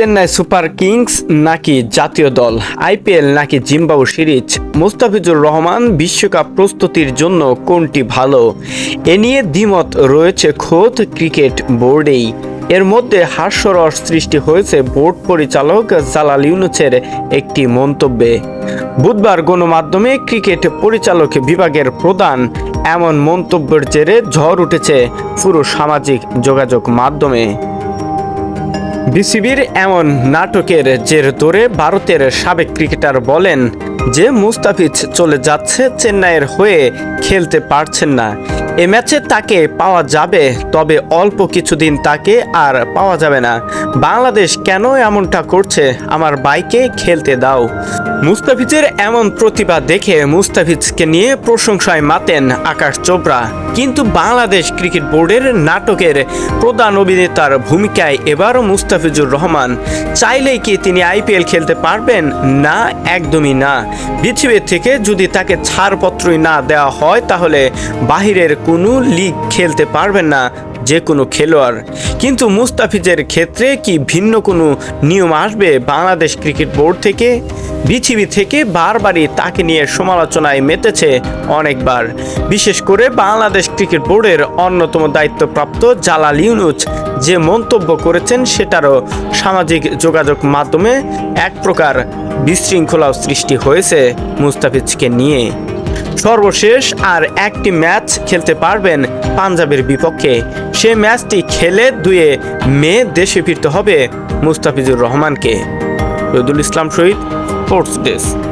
Chennai super Kings নাকি জাতীয় দল, আইপিএল নাকি জিম্বাবু সিরিজ, মুস্তাফিজুর রহমান বিশ্বকাপ প্রস্তুতির জন্য কোনটি ভালো? এ নিয়ে দ্বিমত রয়েছে খোদ ক্রিকেট বোর্ডেই। এর মধ্যে হাস্যরস সৃষ্টি হয়েছে বোর্ড পরিচালক জালাল ইউনুসের একটি মন্তব্যে। বুধবার গণমাধ্যমে ক্রিকেট পরিচালক বিভাগের প্রধান এমন মন্তব্যের জেরে ঝড় উঠেছে পুরো সামাজিক যোগাযোগ মাধ্যমে। বিসিবির এমন নাটকের জের ধরে ভারতের সাবেক ক্রিকেটার বলেন যে মুস্তাফিজ চলে যাচ্ছে চেন্নাইয়ের হয়ে খেলতে পারছেন না। এ ম্যাচে তাকে পাওয়া যাবে, তবে অল্প কিছুদিন তাকে আর পাওয়া যাবে না। বাংলাদেশ কেন এমনটা করছে? আমার বাইকে খেলতে দাও। মুস্তাফিজের এমন প্রতিভা দেখে মুস্তাফিজকে নিয়ে প্রশংসায় মাতেন আকাশ চোপড়া। কিন্তু বাংলাদেশ ক্রিকেট বোর্ডের নাটকের প্রধান অভিনেতার ভূমিকায় এবারও মুস্তাফিজুর রহমান। চাইলেই কি তিনি আইপিএল খেলতে পারবেন? না, একদমই না। পৃথিবীর থেকে যদি তাকে ছাড়পত্রই না দেওয়া হয়, তাহলে বাহিরের কোনো লিগ খেলতে পারবেন না, যে কোনো খেলোয়াড়। কিন্তু মুস্তাফিজের ক্ষেত্রে কি ভিন্ন কোনো নিয়ম আসবে বাংলাদেশ ক্রিকেট বোর্ড থেকে? বিসিবি থেকে বারবারই তাকে নিয়ে সমালোচনায় মেতেছে অনেকবার। বিশেষ করে বাংলাদেশ ক্রিকেট বোর্ডের অন্যতম দায়িত্বপ্রাপ্ত জালাল ইউনুস যে মন্তব্য করেছেন সেটারও সামাজিক যোগাযোগ মাধ্যমে এক প্রকার বিশৃঙ্খলাও সৃষ্টি হয়েছে মুস্তাফিজকে নিয়ে। সর্বশেষ আর একটি ম্যাচ খেলতে পারবেন পাঞ্জাবের বিপক্ষে। সে ম্যাচটি খেলে দুয়ে মে দেশে ফিরতে হবে মুস্তাফিজুর রহমানকে। রদুল ইসলাম শহীদ スポーツです。